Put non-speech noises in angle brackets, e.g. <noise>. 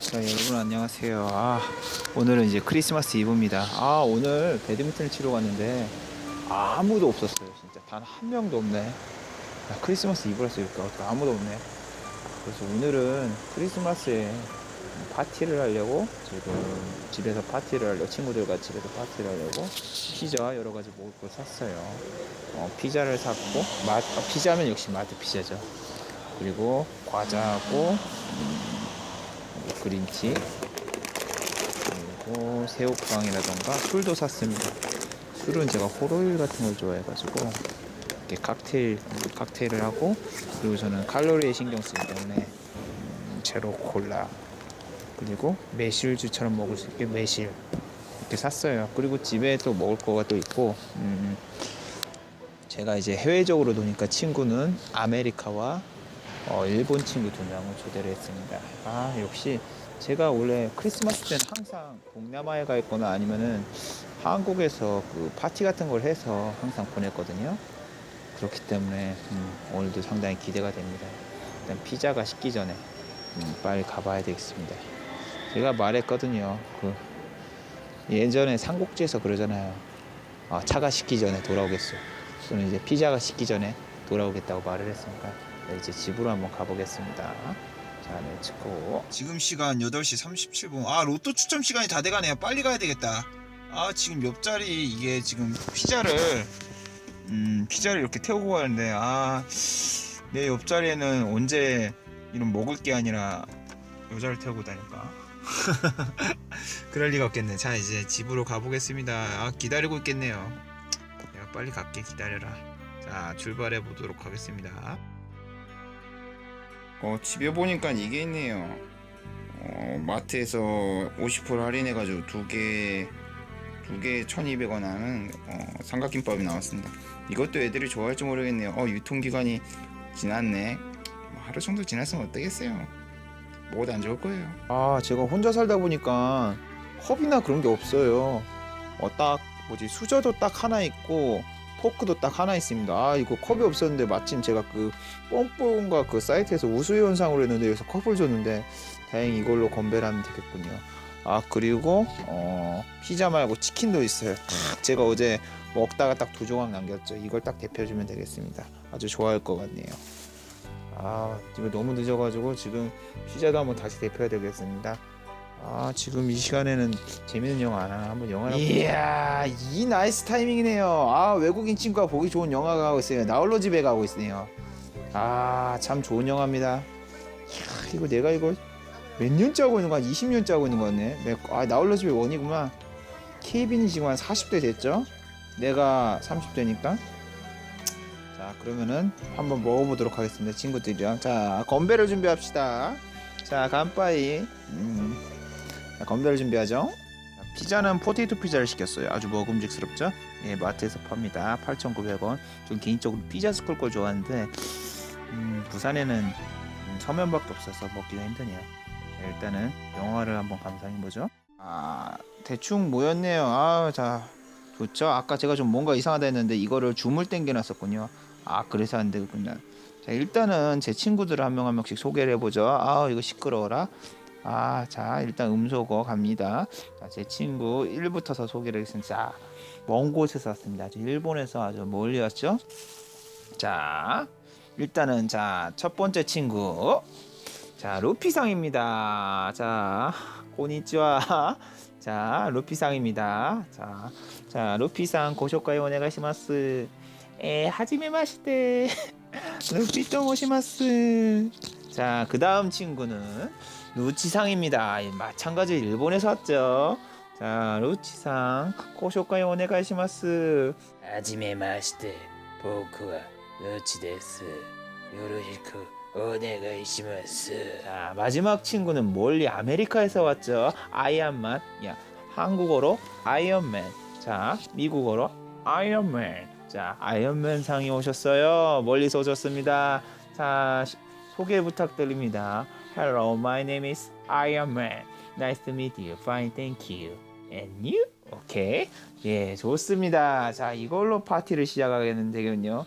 자 여러분 안녕하세요. 아 오늘은 이제 크리스마스 이브입니다. 아 오늘 배드민턴을 치러 갔는데 아무도 없었어요. 진짜 단 한 명도 없네. 야, 크리스마스 이브라서 이렇게 아무도 없네. 그래서 오늘은 크리스마스에 파티를 하려고 지금 집에서 파티를 하려고 친구들과 집에서 파티를 하려고 피자 여러 가지 먹을 걸 샀어요. 어, 피자를 샀고 마, 아, 피자면 역시 마트 피자죠. 그리고 과자하고 그린티 그리고 새우깡이라던가 술도 샀습니다. 술은 제가 호로일 같은 걸 좋아해가지고 이렇게 칵테일 칵테일을 하고 그리고 저는 칼로리에 신경 쓰기 때문에 음, 제로 콜라 그리고 매실주처럼 먹을 수 있게 매실 이렇게 샀어요. 그리고 집에 또 먹을 거가 또 있고 음, 제가 이제 해외적으로 노니까 친구는 아메리카와 어, 일본 친구 두 명을 초대를 했습니다. 아, 역시 제가 원래 크리스마스 때는 항상 동남아에 가 있거나 아니면은 한국에서 그 파티 같은 걸 해서 항상 보냈거든요. 그렇기 때문에 음, 오늘도 상당히 기대가 됩니다. 일단 피자가 식기 전에 음, 빨리 가봐야 되겠습니다. 제가 말했거든요. 그 예전에 삼국지에서 그러잖아요. 아, 차가 식기 전에 돌아오겠어. 저는 이제 피자가 식기 전에 돌아오겠다고 말을 했으니까 네, 이제 집으로 한번 가보겠습니다. 자, 렛츠고. 지금 시간 8시 37분. 아, 로또 추첨 시간이 다 돼가네요. 빨리 가야 되겠다. 아, 지금 옆자리 이게 지금 피자를, 음, 피자를 이렇게 태우고 가는데, 아, 내 옆자리에는 언제 이런 먹을 게 아니라 여자를 태우고 다닐까? <laughs> 그럴 리가 없겠네. 자, 이제 집으로 가보겠습니다. 아, 기다리고 있겠네요. 내가 빨리 갈게. 기다려라. 자, 출발해 보도록 하겠습니다. 어, 집에 보니까 이게 있네요. 어, 마트에서 50% 할인해가지고 두 개, 두 개 1200원 하는 어, 삼각김밥이 나왔습니다. 이것도 애들이 좋아할지 모르겠네요. 어, 유통기간이 지났네. 뭐 하루 정도 지났으면 어떠겠어요? 먹어도 안 좋을 거예요. 아, 제가 혼자 살다 보니까 컵이나 그런 게 없어요. 어, 딱, 뭐지, 수저도 딱 하나 있고, 포크도 딱 하나 있습니다. 아, 이거 컵이 없었는데 마침 제가 그 pompon가 그 사이트에서 우수 현상으로 했는데 여기서 컵을 줬는데 다행히 이걸로 건배를 하면 되겠군요. 아, 그리고 어, 피자 말고 치킨도 있어요. 제가 어제 먹다가 딱 두 조각 남겼죠. 이걸 딱 데펴주면 되겠습니다. 아주 좋아할 것 같네요. 아, 지금 너무 늦어가지고 지금 피자도 한번 다시 데펴야 되겠습니다. 아, 지금 이 시간에는 재밌는 영화 안 하나? 한번 영화나 이야, 이 나이스 타이밍이네요. 아, 외국인 친구가 보기 좋은 영화가 하고 있어요. 나홀로 집에 가고 있네요. 아, 참 좋은 영화입니다. 이야, 이거 내가 이거 몇 년째 하고 있는 거야? 20년째 하고 있는 거네. 내- 아, 나홀로 집에 원이구만. 케이빈이 지금 한 40대 됐죠? 내가 30대니까. 자, 그러면은 한번 먹어보도록 하겠습니다. 친구들이랑. 자, 건배를 준비합시다. 자, 간빠이. 음. 자, 건배를 준비하죠. 자, 피자는 포테이토 피자를 시켰어요. 아주 먹음직스럽죠? 예, 마트에서 팝니다. 8,900원. 전 개인적으로 피자 스쿨 걸 좋아하는데 음, 부산에는 음, 서면밖에 없어서 먹기가 힘드네요. 자, 일단은 영화를 한번 감상해 보죠. 아, 대충 모였네요. 아, 자, 좋죠. 아까 제가 좀 뭔가 이상하다 했는데 이거를 줌을 당겨놨었군요. 아, 그래서 안 되겠구나. 자, 일단은 제 친구들을 한 명 한 명씩 소개를 해보죠. 아, 이거 시끄러워라. 아, 자, 일단 음소거 갑니다. 자, 제 친구 1부터서 소개를 하겠습니다. 자, 먼 곳에서 왔습니다. 아주 일본에서 아주 멀리 왔죠? 자, 일단은 자, 첫 번째 친구. 자, 루피상입니다. 자, 고니치와. 자, 루피상입니다. 자, 자, 루피상 고쇼카이 오네가시마스. 에, 하지메 마시테. <laughs> 루피 또 모시마스. 자, 그 다음 친구는 루치상입니다. 예, 마찬가지 일본에서 왔죠. 자, 루치상, 고쇼카에 오네가시마스. 하지메마시테, 보크와 루치데스. 요로시쿠 오네가시마스. 자, 마지막 친구는 멀리 아메리카에서 왔죠. 아이언맨. 야, 한국어로 아이언맨. 자, 미국어로 아이언맨. 자, 아이언맨 상이 오셨어요. 멀리서 오셨습니다. 자, 소개 부탁드립니다. Hello, my name is Iron Man. Nice to meet you. Fine, thank you. And you? 오케이. 예, 좋습니다. 자, 이걸로 파티를 시작하겠는데요.